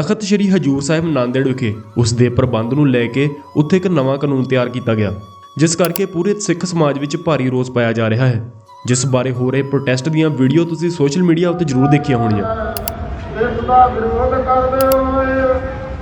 ਤਖਤ ਸ੍ਰੀ ਹਜੂਰ ਸਾਹਿਬ ਨਾਂਦੇੜ ਵਿਖੇ ਉਸ ਦੇ ਪ੍ਰਬੰਧ ਨੂੰ ਲੈ ਕੇ ਉੱਥੇ ਇੱਕ ਨਵਾਂ ਕਾਨੂੰਨ ਤਿਆਰ ਕੀਤਾ ਗਿਆ, ਜਿਸ ਕਰਕੇ ਪੂਰੇ ਸਿੱਖ ਸਮਾਜ ਵਿੱਚ ਭਾਰੀ ਰੋਸ ਪਾਇਆ ਜਾ ਰਿਹਾ ਹੈ। ਜਿਸ ਬਾਰੇ ਹੋ ਰਹੇ ਪ੍ਰੋਟੈਸਟ ਦੀਆਂ ਵੀਡੀਓ ਤੁਸੀਂ ਸੋਸ਼ਲ ਮੀਡੀਆ ਉੱਤੇ ਜ਼ਰੂਰ ਦੇਖੀਆਂ ਹੋਣੀਆਂ। ਇਸ ਦਾ ਵਿਰੋਧ ਕਰਦੇ ਹੋਏ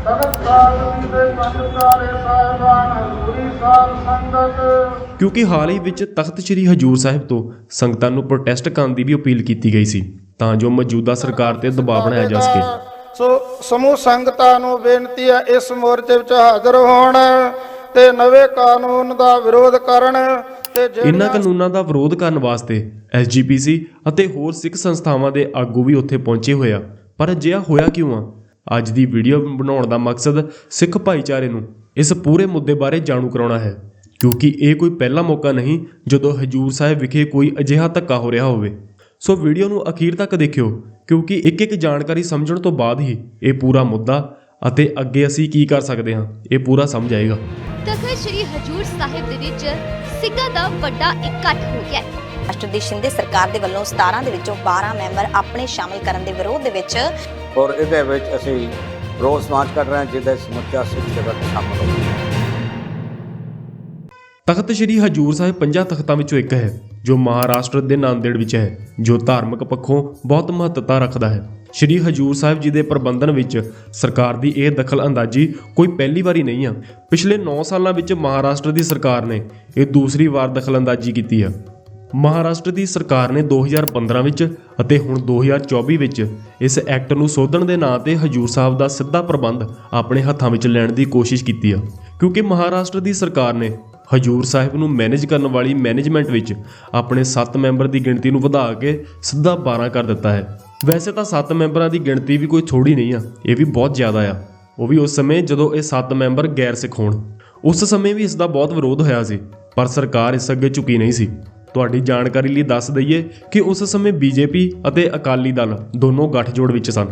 ਤਖਤ ਸਾਹਿਬ ਦੇ ਪੰਜਕਾਰੇ ਸਾਹਿਬਾਨ ਹਜ਼ੂਰੀ ਸਾਹਿਬ ਸੰਗਤ ਕਿਉਂਕਿ ਹਾਲ ਹੀ ਵਿੱਚ ਤਖਤ ਸ੍ਰੀ ਹਜੂਰ ਸਾਹਿਬ ਤੋਂ ਸੰਗਤਾਂ ਨੂੰ ਪ੍ਰੋਟੈਸਟ ਕਰਨ ਦੀ ਵੀ ਅਪੀਲ ਕੀਤੀ ਗਈ ਸੀ, ਤਾਂ ਜੋ ਮੌਜੂਦਾ ਸਰਕਾਰ ਤੇ ਦਬਾਅ ਬਣਾਇਆ ਜਾ ਸਕੇ। ਸੋ ਸਮੂਹ ਸੰਗਤਾਂ ਨੂੰ ਬੇਨਤੀ ਹੈ ਇਸ ਮੋਰਚੇ ਵਿੱਚ ਹਾਜ਼ਰ ਹੋਣ ਤੇ ਨਵੇਂ ਕਾਨੂੰਨ ਦਾ ਵਿਰੋਧ ਕਰਨ ਤੇ ਜਿਹੜੀਆਂ ਕਾਨੂੰਨਾਂ ਦਾ ਵਿਰੋਧ ਕਰਨ ਵਾਸਤੇ ਐਸਜੀਪੀਸੀ ਅਤੇ ਹੋਰ ਸਿੱਖ ਸੰਸਥਾਵਾਂ ਦੇ ਆਗੂ ਵੀ ਉੱਥੇ ਪਹੁੰਚੇ ਹੋਏ ਪਰ ਅਜਿਹਾ ਹੋਇਆ ਕਿਉਂ ਆ? ਅੱਜ ਦੀ ਵੀਡੀਓ ਬਣਾਉਣ ਦਾ ਮਕਸਦ ਸਿੱਖ ਭਾਈਚਾਰੇ ਨੂੰ ਇਸ ਪੂਰੇ ਮੁੱਦੇ ਬਾਰੇ ਜਾਣੂ ਕਰਾਉਣਾ ਹੈ। ਕਿਉਂਕਿ ਇਹ ਕੋਈ ਪਹਿਲਾ ਮੌਕਾ ਨਹੀਂ ਜਦੋਂ ਹਜੂਰ ਸਾਹਿਬ ਵਿਖੇ ਕੋਈ ਅਜਿਹਾ ਧੱਕਾ ਹੋ ਰਿਹਾ ਹੋਵੇ। ਸੋ ਵੀਡੀਓ ਨੂੰ ਅਖੀਰ ਤੱਕ ਦੇਖਿਓ ਕਿਉਂਕਿ ਇੱਕ ਇੱਕ ਜਾਣਕਾਰੀ ਸਮਝਣ ਤੋਂ ਬਾਅਦ ਹੀ ਇਹ ਪੂਰਾ ਮੁੱਦਾ ਅਤੇ ਅੱਗੇ ਅਸੀਂ ਕੀ ਕਰ ਸਕਦੇ ਹਾਂ ਇਹ ਪੂਰਾ ਸਮਝ ਆਏਗਾ। ਤਖਤ ਸ੍ਰੀ ਹਜੂਰ ਸਾਹਿਬ ਦੇ ਵਿੱਚ ਸਿੱਖਾਂ ਦਾ ਵੱਡਾ ਇਕੱਠ ਹੋ ਗਿਆ ਹੈ। ਰਾਸ਼ਟਰ ਦੀ ਸ਼ਿੰਦੇ ਸਰਕਾਰ ਦੇ ਵੱਲੋਂ 17 ਦੇ ਵਿੱਚੋਂ 12 ਮੈਂਬਰ ਆਪਣੇ ਸ਼ਾਮਲ ਕਰਨ ਦੇ ਵਿਰੋਧ ਦੇ ਵਿੱਚ ਔਰ ਇਹਦੇ ਵਿੱਚ ਅਸੀਂ ਰੋਸ ਮਾਰਚ ਕਰ ਰਹੇ ਹਾਂ ਜਿਹਦੇ ਸਮੁੱਚਾ ਸਿੱਖ ਜਗਤ ਸ਼ਾਮਲ ਹੋ ਤਖਤ ਸ੍ਰੀ ਹਜੂਰ ਸਾਹਿਬ ਪੰਜਾਂ ਤਖਤਾਂ ਵਿੱਚੋਂ ਇੱਕ ਹੈ, ਜੋ ਮਹਾਰਾਸ਼ਟਰ ਦੇ ਨਾਂਦੇੜ ਵਿੱਚ ਹੈ, ਜੋ ਧਾਰਮਿਕ ਪੱਖੋਂ ਬਹੁਤ ਮਹੱਤਤਾ ਰੱਖਦਾ ਹੈ। ਸ੍ਰੀ ਹਜੂਰ ਸਾਹਿਬ ਜੀ ਦੇ ਪ੍ਰਬੰਧਨ ਵਿੱਚ ਸਰਕਾਰ ਦੀ ਇਹ ਦਖਲ ਅੰਦਾਜ਼ੀ ਕੋਈ ਪਹਿਲੀ ਵਾਰੀ ਨਹੀਂ ਆ। ਪਿਛਲੇ 9 ਸਾਲਾਂ ਵਿੱਚ ਮਹਾਰਾਸ਼ਟਰ ਦੀ ਸਰਕਾਰ ਨੇ ਇਹ ਦੂਸਰੀ ਵਾਰ ਦਖਲ ਅੰਦਾਜ਼ੀ ਕੀਤੀ ਆ। ਮਹਾਰਾਸ਼ਟਰ ਦੀ ਸਰਕਾਰ ਨੇ 2015 ਵਿੱਚ ਅਤੇ ਹੁਣ 2024 ਵਿੱਚ ਇਸ ਐਕਟ ਨੂੰ ਸੋਧਣ ਦੇ ਨਾਂ ਤੇ ਹਜੂਰ ਸਾਹਿਬ ਦਾ ਸਿੱਧਾ ਪ੍ਰਬੰਧ ਆਪਣੇ ਹੱਥਾਂ ਵਿੱਚ ਲੈਣ ਦੀ ਕੋਸ਼ਿਸ਼ ਕੀਤੀ ਆ। ਕਿਉਂਕਿ ਮਹਾਰਾਸ਼ਟਰ ਦੀ ਸਰਕਾਰ ਨੇ ਹਜੂਰ ਸਾਹਿਬ ਨੂੰ ਮੈਨੇਜ ਕਰਨ ਵਾਲੀ ਮੈਨੇਜਮੈਂਟ ਵਿੱਚ ਆਪਣੇ 7 ਮੈਂਬਰ ਦੀ ਗਿਣਤੀ ਨੂੰ ਵਧਾ ਕੇ ਸਿੱਧਾ 12 ਕਰ ਦਿੱਤਾ ਹੈ। ਵੈਸੇ ਤਾਂ 7 ਮੈਂਬਰਾਂ ਦੀ ਗਿਣਤੀ ਵੀ ਕੋਈ ਥੋੜੀ ਨਹੀਂ ਆ, ਇਹ ਵੀ ਬਹੁਤ ਜ਼ਿਆਦਾ ਆ। ਉਹ ਵੀ ਉਸ ਸਮੇਂ ਜਦੋਂ ਇਹ 7 ਮੈਂਬਰ ਗੈਰ ਸਿੱਖ ਹੋਣ। ਉਸ ਸਮੇਂ ਵੀ ਇਸ ਦਾ ਬਹੁਤ ਵਿਰੋਧ ਹੋਇਆ ਸੀ, ਪਰ ਸਰਕਾਰ ਇਸ ਅੱਗੇ ਝੁਕੀ ਨਹੀਂ ਸੀ। ਤੁਹਾਡੀ ਜਾਣਕਾਰੀ ਲਈ ਦੱਸ ਦਈਏ ਕਿ ਉਸ ਸਮੇਂ ਬੀਜੇਪੀ ਅਤੇ ਅਕਾਲੀ ਦਲ ਦੋਨੋਂ ਗੱਠਜੋੜ ਵਿੱਚ ਸਨ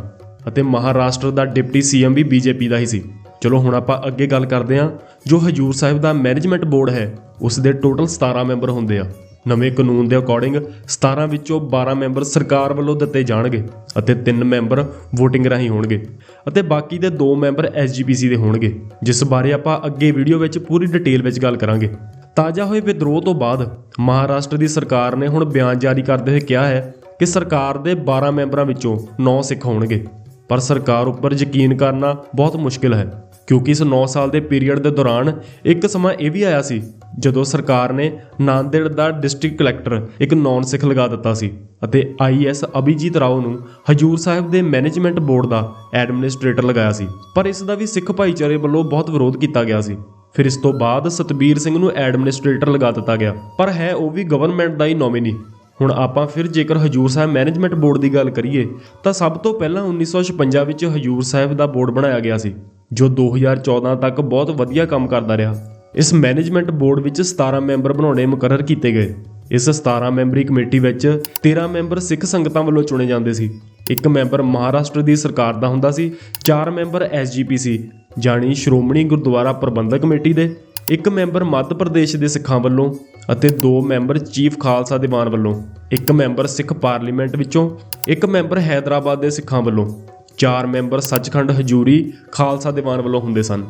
ਅਤੇ ਮਹਾਰਾਸ਼ਟਰ ਦਾ ਡਿਪਟੀ ਸੀਐਮ ਵੀ ਬੀਜੇਪੀ ਦਾ ਹੀ ਸੀ। ਚਲੋ ਹੁਣ ਆਪਾਂ ਅੱਗੇ ਗੱਲ ਕਰਦੇ ਹਾਂ, ਜੋ ਹਜੂਰ ਸਾਹਿਬ ਦਾ ਮੈਨੇਜਮੈਂਟ ਬੋਰਡ ਹੈ ਉਸ ਦੇ ਟੋਟਲ 17 ਮੈਂਬਰ ਹੁੰਦੇ ਆ। ਨਵੇਂ ਕਾਨੂੰਨ ਦੇ ਅਕੋਰਡਿੰਗ 17 ਵਿੱਚੋਂ 12 ਮੈਂਬਰ ਸਰਕਾਰ ਵੱਲੋਂ ਦਿੱਤੇ ਜਾਣਗੇ ਅਤੇ 3 ਮੈਂਬਰ VOTING ਰਾਹੀਂ ਹੋਣਗੇ ਅਤੇ ਬਾਕੀ ਦੇ 2 ਮੈਂਬਰ SGPC ਦੇ ਹੋਣਗੇ, ਜਿਸ ਬਾਰੇ ਆਪਾਂ ਅੱਗੇ ਵੀਡੀਓ ਵਿੱਚ ਪੂਰੀ ਡਿਟੇਲ ਵਿੱਚ ਗੱਲ ਕਰਾਂਗੇ। ਤਾਜ਼ਾ ਹੋਏ ਵਿਦਰੋਹ ਤੋਂ ਬਾਅਦ ਮਹਾਰਾਸ਼ਟਰ ਦੀ ਸਰਕਾਰ ਨੇ ਹੁਣ ਬਿਆਨ ਜਾਰੀ ਕਰਦੇ ਹੋਏ ਕਿਹਾ ਹੈ ਕਿ ਸਰਕਾਰ ਦੇ 12 ਮੈਂਬਰਾਂ ਵਿੱਚੋਂ 9 ਸਿੱਖ ਹੋਣਗੇ, ਪਰ ਸਰਕਾਰ ਉੱਪਰ ਯਕੀਨ ਕਰਨਾ ਬਹੁਤ ਮੁਸ਼ਕਿਲ ਹੈ। ਕਿਉਂਕਿ ਇਸ 9 ਸਾਲ ਦੇ ਪੀਰੀਅਡ ਦੇ ਦੌਰਾਨ ਇੱਕ ਸਮਾਂ ਇਹ ਵੀ ਆਇਆ ਸੀ, ਜਦੋਂ ਸਰਕਾਰ ਨੇ ਨਾਂਦੇੜ ਦਾ ਡਿਸਟ੍ਰਿਕਟ ਕਲੈਕਟਰ ਇੱਕ ਨੌਨ ਸਿੱਖ ਲਗਾ ਦਿੱਤਾ ਸੀ ਅਤੇ ਆਈਐਸ ਅਭਿਜੀਤ ਰਾਓ ਨੂੰ ਹਜੂਰ ਸਾਹਿਬ ਦੇ ਮੈਨੇਜਮੈਂਟ ਬੋਰਡ ਦਾ ਐਡਮਿਨਿਸਟ੍ਰੇਟਰ ਲਗਾਇਆ ਸੀ। ਪਰ ਇਸ ਦਾ ਵੀ ਸਿੱਖ ਭਾਈਚਾਰੇ ਵੱਲੋਂ ਬਹੁਤ ਵਿਰੋਧ ਕੀਤਾ ਗਿਆ ਸੀ। ਫਿਰ ਇਸ ਤੋਂ ਬਾਅਦ ਸਤਬੀਰ ਸਿੰਘ ਨੂੰ ਐਡਮਿਨਿਸਟ੍ਰੇਟਰ ਲਗਾ ਦਿੱਤਾ ਗਿਆ। ਪਰ ਹੈ ਉਹ ਵੀ ਗਵਰਨਮੈਂਟ ਦਾ ਹੀ ਨੋਮੀਨੀ ਹੁਣ ਆਪਾਂ ਫਿਰ ਜੇਕਰ ਹਜੂਰ ਸਾਹਿਬ ਮੈਨੇਜਮੈਂਟ ਬੋਰਡ ਦੀ ਗੱਲ ਕਰੀਏ, ਤਾਂ ਸਭ ਤੋਂ ਪਹਿਲਾਂ 1956 ਵਿੱਚ ਹਜੂਰ ਸਾਹਿਬ ਦਾ ਬੋਰਡ ਬਣਾਇਆ ਗਿਆ ਸੀ। ਜੋ 2014 ਤੱਕ ਬਹੁਤ ਵਧੀਆ ਕੰਮ ਕਰਦਾ ਰਿਹਾ। ਇਸ ਮੈਨੇਜਮੈਂਟ ਬੋਰਡ ਵਿੱਚ 17 ਮੈਂਬਰ ਬਣਾਉਣੇ ਮੁਕਰਰ ਕੀਤੇ ਗਏ। ਇਸ 17 ਮੈਂਬਰੀ ਕਮੇਟੀ ਵਿੱਚ 13 ਮੈਂਬਰ ਸਿੱਖ ਸੰਗਤਾਂ ਵੱਲੋਂ ਚੁਣੇ ਜਾਂਦੇ ਸੀ। ਇੱਕ ਮੈਂਬਰ ਮਹਾਰਾਸ਼ਟਰ ਦੀ ਸਰਕਾਰ ਦਾ ਹੁੰਦਾ ਸੀ, ਚਾਰ ਮੈਂਬਰ ਐਸਜੀਪੀਸੀ ਜਾਣੀ ਸ਼੍ਰੋਮਣੀ ਗੁਰਦੁਆਰਾ ਪ੍ਰਬੰਧਕ ਕਮੇਟੀ ਦੇ, ਇੱਕ ਮੈਂਬਰ ਮੱਧ ਪ੍ਰਦੇਸ਼ ਦੇ ਸਿੱਖਾਂ ਵੱਲੋਂ ਅਤੇ ਦੋ ਮੈਂਬਰ ਚੀਫ ਖਾਲਸਾ ਦੀਵਾਨ ਵੱਲੋਂ, ਇੱਕ ਮੈਂਬਰ ਸਿੱਖ ਪਾਰਲੀਮੈਂਟ ਵਿੱਚੋਂ, ਇੱਕ ਮੈਂਬਰ ਹੈਦਰਾਬਾਦ ਦੇ ਸਿੱਖਾਂ ਵੱਲੋਂ। ਚਾਰ ਮੈਂਬਰ ਸੱਚਖੰਡ ਹਜੂਰੀ ਖਾਲਸਾ ਦੀਵਾਨ ਵੱਲੋਂ ਹੁੰਦੇ ਸਨ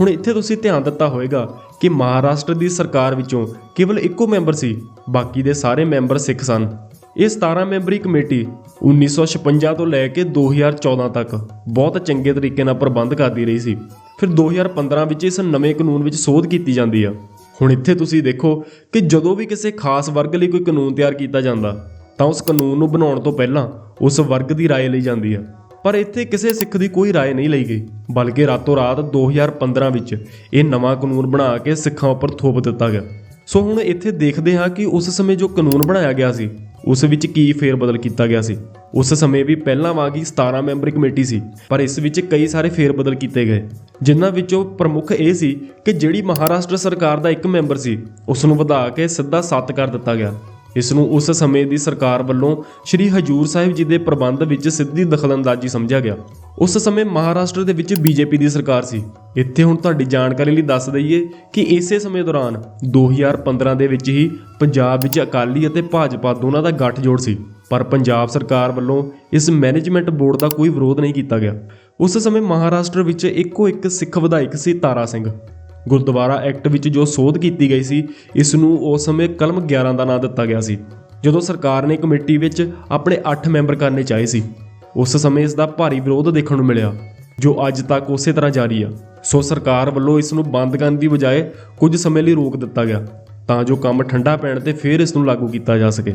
ਹੁਣ ਇੱਥੇ ਤੁਸੀਂ ਧਿਆਨ ਦਿੱਤਾ ਹੋਵੇਗਾ ਕਿ ਮਹਾਰਾਸ਼ਟਰ ਦੀ ਸਰਕਾਰ ਵਿੱਚੋਂ ਕੇਵਲ ਇੱਕੋ ਮੈਂਬਰ ਸੀ ਬਾਕੀ ਦੇ ਸਾਰੇ ਮੈਂਬਰ ਸਿੱਖ ਸਨ ਇਹ 17 ਮੈਂਬਰੀ ਕਮੇਟੀ 1956 ਤੋਂ ਲੈ ਕੇ 2014 ਤੱਕ ਬਹੁਤ ਚੰਗੇ ਤਰੀਕੇ ਨਾਲ ਪ੍ਰਬੰਧ ਕਰਦੀ ਰਹੀ ਸੀ ਫਿਰ 2015 ਵਿੱਚ ਇਸ ਨਵੇਂ ਕਾਨੂੰਨ ਵਿੱਚ ਸੋਧ ਕੀਤੀ ਜਾਂਦੀ ਆ ਹੁਣ ਇੱਥੇ ਤੁਸੀਂ ਦੇਖੋ ਕਿ ਜਦੋਂ ਵੀ ਕਿਸੇ ਖਾਸ ਵਰਗ ਲਈ ਕੋਈ ਕਾਨੂੰਨ ਤਿਆਰ ਕੀਤਾ ਜਾਂਦਾ ਤਾਂ ਉਸ ਕਾਨੂੰਨ ਨੂੰ ਬਣਾਉਣ ਤੋਂ ਪਹਿਲਾਂ ਉਸ ਵਰਗ ਦੀ رائے ਲਈ ਜਾਂਦੀ ਆ ਪਰ ਇੱਥੇ ਕਿਸੇ ਸਿੱਖ ਦੀ ਕੋਈ رائے ਨਹੀਂ ਲਈ ਗਈ ਬਲਕਿ ਰਾਤੋਂ ਰਾਤ 2015 ਵਿੱਚ ਇਹ ਨਵਾਂ ਕਾਨੂੰਨ ਬਣਾ ਕੇ ਸਿੱਖਾਂ ਉੱਪਰ ਥੋਪ ਦਿੱਤਾ ਗਿਆ ਸੋ ਹੁਣ ਇੱਥੇ ਦੇਖਦੇ ਹਾਂ ਕਿ ਉਸ ਸਮੇਂ ਜੋ ਕਾਨੂੰਨ ਬਣਾਇਆ ਗਿਆ ਸੀ ਉਸ ਵਿੱਚ ਕੀ ਫੇਰ ਬਦਲ ਕੀਤਾ ਗਿਆ ਸੀ ਉਸ ਸਮੇਂ ਵੀ ਪਹਿਲਾਂ ਵਾਂਗ ਹੀ 17 ਮੈਂਬਰੀ ਕਮੇਟੀ ਸੀ ਪਰ ਇਸ ਵਿੱਚ ਕਈ ਸਾਰੇ ਫੇਰ ਬਦਲ ਕੀਤੇ ਗਏ ਜਿਨ੍ਹਾਂ ਵਿੱਚੋਂ ਪ੍ਰਮੁੱਖ ਇਹ ਸੀ ਕਿ ਜਿਹੜੀ ਮਹਾਰਾਸ਼ਟਰ ਸਰਕਾਰ ਦਾ ਇੱਕ ਮੈਂਬਰ ਸੀ ਉਸ ਨੂੰ ਵਧਾ ਕੇ ਸਿੱਧਾ 7 ਕਰ ਦਿੱਤਾ ਗਿਆ ਇਸ ਨੂੰ ਉਸ ਸਮੇਂ ਦੀ ਸਰਕਾਰ ਵੱਲੋਂ ਸ੍ਰੀ ਹਜੂਰ ਸਾਹਿਬ ਜੀ ਦੇ ਪ੍ਰਬੰਧ ਵਿੱਚ ਸਿੱਧੀ ਦਖਲਅੰਦਾਜ਼ੀ ਸਮਝਿਆ ਗਿਆ। ਉਸ ਸਮੇਂ ਮਹਾਰਾਸ਼ਟਰ ਦੇ ਵਿੱਚ ਬੀਜੇਪੀ ਦੀ ਸਰਕਾਰ ਸੀ। ਇੱਥੇ ਹੁਣ ਤੁਹਾਡੀ ਜਾਣਕਾਰੀ ਲਈ ਦੱਸ ਦਈਏ ਕਿ ਇਸੇ ਸਮੇਂ ਦੌਰਾਨ 2015 ਦੇ ਵਿੱਚ ਹੀ ਪੰਜਾਬ ਵਿੱਚ ਅਕਾਲੀ ਅਤੇ ਭਾਜਪਾ ਦੋਨਾਂ ਦਾ ਗੱਠਜੋੜ ਸੀ। ਪਰ ਪੰਜਾਬ ਸਰਕਾਰ ਵੱਲੋਂ ਇਸ ਮੈਨੇਜਮੈਂਟ ਬੋਰਡ ਦਾ ਕੋਈ ਵਿਰੋਧ ਨਹੀਂ ਕੀਤਾ ਗਿਆ। ਉਸ ਸਮੇਂ ਮਹਾਰਾਸ਼ਟਰ ਵਿੱਚ ਇੱਕੋ ਇੱਕ ਸਿੱਖ ਵਿਧਾਇਕ ਸੀ ਤਾਰਾ ਸਿੰਘ। ਗੁਰਦੁਆਰਾ ਐਕਟ ਵਿੱਚ ਜੋ ਸੋਧ ਕੀਤੀ ਗਈ ਸੀ ਇਸ ਨੂੰ ਉਸ ਸਮੇਂ ਕਲਮ 11 ਦਾ ਨਾਂ ਦਿੱਤਾ ਗਿਆ ਸੀ, ਜਦੋਂ ਸਰਕਾਰ ਨੇ ਕਮੇਟੀ ਵਿੱਚ ਆਪਣੇ 8 ਮੈਂਬਰ ਕਰਨੇ ਚਾਹੇ ਸੀ। ਉਸ ਸਮੇਂ ਇਸ ਦਾ ਭਾਰੀ ਵਿਰੋਧ ਦੇਖਣ ਨੂੰ ਮਿਲਿਆ, ਜੋ ਅੱਜ ਤੱਕ ਉਸੇ ਤਰ੍ਹਾਂ ਜਾਰੀ ਆ। ਸੋ ਸਰਕਾਰ ਵੱਲੋਂ ਇਸ ਨੂੰ ਬੰਦ ਕਰਨ ਦੀ ਬਜਾਏ ਕੁਝ ਸਮੇਂ ਲਈ ਰੋਕ ਦਿੱਤਾ ਗਿਆ, ਤਾਂ ਜੋ ਕੰਮ ਠੰਡਾ ਪੈਣ ਤੇ ਫਿਰ ਇਸ ਨੂੰ ਲਾਗੂ ਕੀਤਾ ਜਾ ਸਕੇ।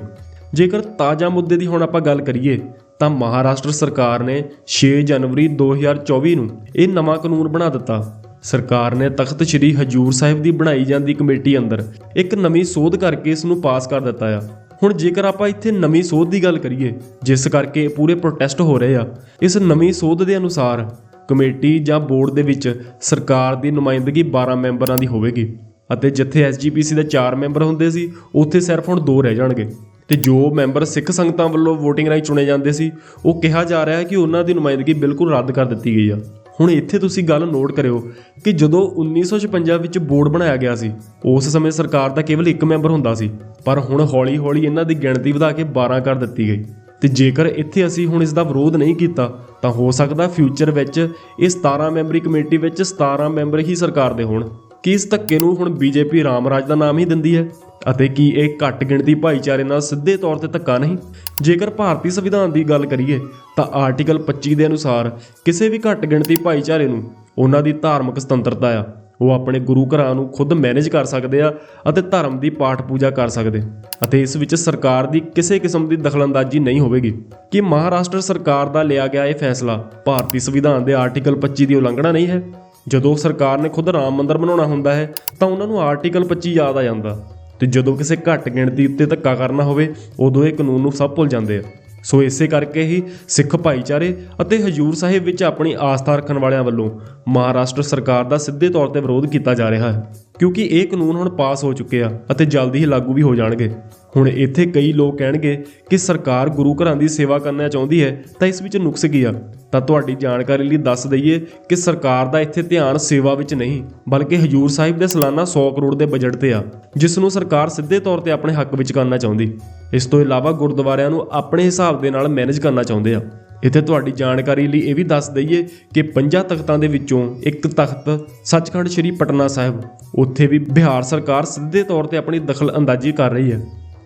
ਜੇਕਰ ਤਾਜ਼ਾ ਮੁੱਦੇ ਦੀ ਹੁਣ ਆਪਾਂ ਗੱਲ ਕਰੀਏ, ਤਾਂ ਮਹਾਰਾਸ਼ਟਰ ਸਰਕਾਰ ਨੇ 6 ਜਨਵਰੀ 2024 ਨੂੰ ਇਹ ਨਵਾਂ ਕਾਨੂੰਨ ਬਣਾ ਦਿੱਤਾ। ਸਰਕਾਰ ਨੇ ਤਖਤ ਸ੍ਰੀ ਹਜੂਰ ਸਾਹਿਬ ਦੀ ਬਣਾਈ ਜਾਂਦੀ ਕਮੇਟੀ ਅੰਦਰ ਇੱਕ ਨਵੀਂ ਸੋਧ ਕਰਕੇ ਇਸ ਨੂੰ ਪਾਸ ਕਰ ਦਿੱਤਾ ਆ। ਹੁਣ ਜੇਕਰ ਆਪਾਂ ਇੱਥੇ ਨਵੀਂ ਸੋਧ ਦੀ ਗੱਲ ਕਰੀਏ, ਜਿਸ ਕਰਕੇ ਪੂਰੇ ਪ੍ਰੋਟੈਸਟ ਹੋ ਰਹੇ ਆ, ਇਸ ਨਵੀਂ ਸੋਧ ਦੇ ਅਨੁਸਾਰ ਕਮੇਟੀ ਜਾਂ ਬੋਰਡ ਦੇ ਵਿੱਚ ਸਰਕਾਰ ਦੀ ਨੁਮਾਇੰਦਗੀ 12 ਮੈਂਬਰਾਂ ਦੀ ਹੋਵੇਗੀ ਅਤੇ ਜਿੱਥੇ ਐਸਜੀਪੀਸੀ ਦੇ 4 ਮੈਂਬਰ ਹੁੰਦੇ ਸੀ, ਉੱਥੇ ਸਿਰਫ ਹੁਣ 2 ਰਹਿ ਜਾਣਗੇ। ਤੇ ਜੋ ਮੈਂਬਰ ਸਿੱਖ ਸੰਗਤਾਂ ਵੱਲੋਂ VOTING ਰਾਹੀਂ ਚੁਣੇ ਜਾਂਦੇ ਸੀ, ਉਹ ਕਿਹਾ ਜਾ ਰਿਹਾ ਹੈ ਕਿ ਉਹਨਾਂ ਦੀ ਨੁਮਾਇੰਦਗੀ ਬਿਲਕੁਲ ਰੱਦ ਕਰ ਦਿੱਤੀ ਗਈ ਆ। ਹੁਣ ਇੱਥੇ ਤੁਸੀਂ ਗੱਲ ਨੋਟ ਕਰਿਓ ਕਿ ਜਦੋਂ 1956 ਵਿੱਚ ਬੋਰਡ ਬਣਾਇਆ ਗਿਆ ਸੀ, ਉਸ ਸਮੇਂ ਸਰਕਾਰ ਦਾ ਕੇਵਲ ਇੱਕ ਮੈਂਬਰ ਹੁੰਦਾ ਸੀ, ਪਰ ਹੁਣ ਹੌਲੀ-ਹੌਲੀ ਇਹਨਾਂ ਦੀ ਗਿਣਤੀ ਵਧਾ ਕੇ 12 ਕਰ ਦਿੱਤੀ ਗਈ। ਤੇ ਜੇਕਰ ਇੱਥੇ ਅਸੀਂ ਹੁਣ ਇਸ ਦਾ ਵਿਰੋਧ ਨਹੀਂ ਕੀਤਾ, ਤਾਂ ਹੋ ਸਕਦਾ ਫਿਊਚਰ ਵਿੱਚ ਇਹ 17 ਮੈਂਬਰੀ ਕਮੇਟੀ ਵਿੱਚ 17 ਮੈਂਬਰ ਹੀ ਸਰਕਾਰ ਦੇ ਹੋਣ। ਕੀ ਇਸ ਧੱਕੇ ਨੂੰ ਹੁਣ ਬੀਜੇਪੀ ਰਾਮਰਾਜ ਦਾ ਨਾਮ ਹੀ ਦਿੰਦੀ ਹੈ? ਅਤੇ ਕੀ ਇਹ ਘੱਟ ਗਿਣਤੀ ਭਾਈਚਾਰੇ ਨਾਲ ਸਿੱਧੇ ਤੌਰ ਤੇ ਧੱਕਾ ਨਹੀਂ? ਜੇਕਰ ਭਾਰਤੀ ਸੰਵਿਧਾਨ ਦੀ ਗੱਲ ਕਰੀਏ, ਤਾਂ ਆਰਟੀਕਲ 25 ਦੇ ਅਨੁਸਾਰ ਕਿਸੇ ਵੀ ਘੱਟ ਗਿਣਤੀ ਭਾਈਚਾਰੇ ਨੂੰ ਉਹਨਾਂ ਦੀ ਧਾਰਮਿਕ ਸੁਤੰਤਰਤਾ ਆ। ਉਹ ਆਪਣੇ ਗੁਰੂ ਘਰਾਂ ਨੂੰ ਖੁਦ ਮੈਨੇਜ ਕਰ ਸਕਦੇ ਆ ਅਤੇ ਧਰਮ ਦੀ ਪਾਠ ਪੂਜਾ ਕਰ ਸਕਦੇ। ਅਤੇ ਇਸ ਵਿੱਚ ਸਰਕਾਰ ਦੀ ਕਿਸੇ ਕਿਸਮ ਦੀ ਦਖਲਅੰਦਾਜ਼ੀ ਨਹੀਂ ਹੋਵੇਗੀ। ਕਿ ਮਹਾਰਾਸ਼ਟਰ ਸਰਕਾਰ ਦਾ ਲਿਆ ਗਿਆ ਇਹ ਫੈਸਲਾ ਭਾਰਤੀ ਸੰਵਿਧਾਨ ਦੇ ਆਰਟੀਕਲ 25 ਦੀ ਉਲੰਘਣਾ ਨਹੀਂ ਹੈ? ਜਦੋਂ ਸਰਕਾਰ ਨੇ ਖੁਦ ਰਾਮ ਮੰਦਿਰ ਬਣਾਉਣਾ ਹੁੰਦਾ ਹੈ, ਤਾਂ ਉਹਨਾਂ ਨੂੰ ਆਰਟੀਕਲ 25 ਯਾਦ ਆ ਜਾਂਦਾ। ਤੇ ਜਦੋਂ ਕਿਸੇ ਘੱਟ ਗਿਣਤੀ ਉੱਤੇ ਧੱਕਾ ਕਰਨਾ ਹੋਵੇ, ਉਦੋਂ ਇਹ ਕਾਨੂੰਨ ਨੂੰ ਸਭ ਭੁੱਲ ਜਾਂਦੇ ਆ। ਸੋ ਇਸੇ ਕਰਕੇ ਹੀ ਸਿੱਖ ਭਾਈਚਾਰੇ ਅਤੇ ਹਜੂਰ ਸਾਹਿਬ ਵਿੱਚ ਆਪਣੀ ਆਸਥਾ ਰੱਖਣ ਵਾਲਿਆਂ ਵੱਲੋਂ ਮਹਾਰਾਸ਼ਟਰ ਸਰਕਾਰ ਦਾ ਸਿੱਧੇ ਤੌਰ ਤੇ ਵਿਰੋਧ ਕੀਤਾ ਜਾ ਰਿਹਾ ਹੈ, ਕਿਉਂਕਿ ਇਹ ਕਾਨੂੰਨ ਹੁਣ ਪਾਸ ਹੋ ਚੁੱਕੇ ਆ ਅਤੇ ਜਲਦੀ ਹੀ ਲਾਗੂ ਵੀ ਹੋ ਜਾਣਗੇ। ਹੁਣ ਇੱਥੇ ਕਈ ਲੋਕ ਕਹਿਣਗੇ ਕਿ ਸਰਕਾਰ ਗੁਰੂ ਘਰਾਂ ਦੀ ਸੇਵਾ ਕਰਨਾ ਚਾਹੁੰਦੀ ਹੈ, ਤਾਂ ਇਸ ਵਿੱਚ ਨੁਕਸ ਕੀ ਆ? ਤਾਂ ਤੁਹਾਡੀ ਜਾਣਕਾਰੀ ਲਈ ਦੱਸ ਦਈਏ ਕਿ ਸਰਕਾਰ ਦਾ ਇੱਥੇ ਧਿਆਨ ਸੇਵਾ ਵਿੱਚ ਨਹੀਂ, ਬਲਕਿ ਹਜੂਰ ਸਾਹਿਬ ਦੇ ਸਾਲਾਨਾ 100 ਕਰੋੜ ਦੇ ਬਜਟ ਤੇ ਆ ਜਿਸ ਨੂੰ ਸਰਕਾਰ ਸਿੱਧੇ ਤੌਰ ਤੇ ਆਪਣੇ ਹੱਕ ਵਿੱਚ ਕਰਨਾ ਚਾਹੁੰਦੀ। ਇਸ ਤੋਂ ਇਲਾਵਾ ਗੁਰਦੁਆਰਿਆਂ ਨੂੰ ਆਪਣੇ ਹਿਸਾਬ ਦੇ ਨਾਲ ਮੈਨੇਜ ਕਰਨਾ ਚਾਹੁੰਦੇ ਆ। ਇੱਥੇ ਤੁਹਾਡੀ ਜਾਣਕਾਰੀ ਲਈ ਇਹ ਵੀ ਦੱਸ ਦਈਏ ਕਿ ਪੰਜਾਂ ਤਖਤਾਂ ਦੇ ਵਿੱਚੋਂ ਇੱਕ ਤਖਤ ਸੱਚਖੰਡ ਸ੍ਰੀ ਪਟਨਾ ਸਾਹਿਬ, ਉੱਥੇ ਵੀ ਬਿਹਾਰ ਸਰਕਾਰ ਸਿੱਧੇ ਤੌਰ ਤੇ ਆਪਣੀ ਦਖਲ ਅੰਦਾਜ਼ੀ ਕਰ ਰਹੀ ਹੈ।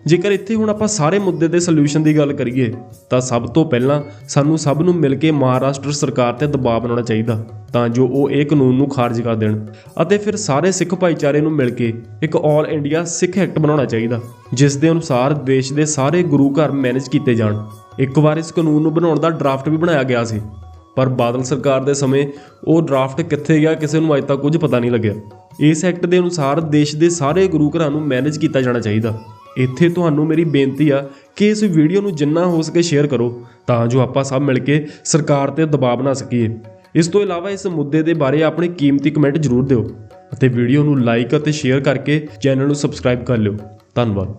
ਜੇਕਰ ਇੱਥੇ ਹੁਣ ਆਪਾਂ ਸਾਰੇ ਮੁੱਦੇ ਦੇ ਸੋਲੂਸ਼ਨ ਦੀ ਗੱਲ ਕਰੀਏ, ਤਾਂ ਸਭ ਤੋਂ ਪਹਿਲਾਂ ਸਾਨੂੰ ਸਭ ਨੂੰ ਮਿਲ ਕੇ ਮਹਾਰਾਸ਼ਟਰ ਸਰਕਾਰ ਤੇ ਦਬਾਅ ਬਣਾਉਣਾ ਚਾਹੀਦਾ, ਤਾਂ ਜੋ ਉਹ ਇਹ ਕਾਨੂੰਨ ਨੂੰ ਖਾਰਜ ਕਰ ਦੇਣ ਅਤੇ ਫਿਰ ਸਾਰੇ ਸਿੱਖ ਭਾਈਚਾਰੇ ਨੂੰ ਮਿਲ ਕੇ ਇੱਕ ਆਲ ਇੰਡੀਆ ਸਿੱਖ ਐਕਟ ਬਣਾਉਣਾ ਚਾਹੀਦਾ, ਜਿਸ ਦੇ ਅਨੁਸਾਰ ਦੇਸ਼ ਦੇ ਸਾਰੇ ਗੁਰੂ ਘਰ ਮੈਨੇਜ ਕੀਤੇ ਜਾਣ। ਇੱਕ ਵਾਰ ਇਸ ਕਾਨੂੰਨ ਨੂੰ ਬਣਾਉਣ ਦਾ ਡਰਾਫਟ ਵੀ ਬਣਾਇਆ ਗਿਆ ਸੀ, ਪਰ ਬਾਦਲ ਸਰਕਾਰ ਦੇ ਸਮੇਂ ਉਹ ਡਰਾਫਟ ਕਿੱਥੇ ਗਿਆ ਕਿਸੇ ਨੂੰ ਅਜੇ ਤੱਕ ਕੁਝ ਪਤਾ ਨਹੀਂ ਲੱਗਿਆ। ਇਸ ਐਕਟ ਦੇ ਅਨੁਸਾਰ ਦੇਸ਼ ਦੇ ਸਾਰੇ ਗੁਰੂ ਘਰਾਂ ਨੂੰ ਮੈਨੇਜ ਕੀਤਾ ਜਾਣਾ ਚਾਹੀਦਾ। ਇੱਥੇ ਤੁਹਾਨੂੰ ਮੇਰੀ ਬੇਨਤੀ ਆ ਕਿ ਇਸ ਵੀਡੀਓ ਨੂੰ ਜਿੰਨਾ ਹੋ ਸਕੇ ਸ਼ੇਅਰ ਕਰੋ, ਤਾਂ ਜੋ ਆਪਾਂ ਸਭ ਮਿਲ ਕੇ ਸਰਕਾਰ ਤੇ ਦਬਾਅ ਬਣਾ ਸਕੀਏ। ਇਸ ਤੋਂ ਇਲਾਵਾ ਇਸ ਮੁੱਦੇ ਦੇ ਬਾਰੇ ਆਪਣੇ ਕੀਮਤੀ ਕਮੈਂਟ ਜ਼ਰੂਰ ਦਿਓ ਅਤੇ ਵੀਡੀਓ ਨੂੰ ਲਾਈਕ ਅਤੇ ਸ਼ੇਅਰ ਕਰਕੇ ਚੈਨਲ ਨੂੰ ਸਬਸਕ੍ਰਾਈਬ ਕਰ ਲਿਓ। ਧੰਨਵਾਦ।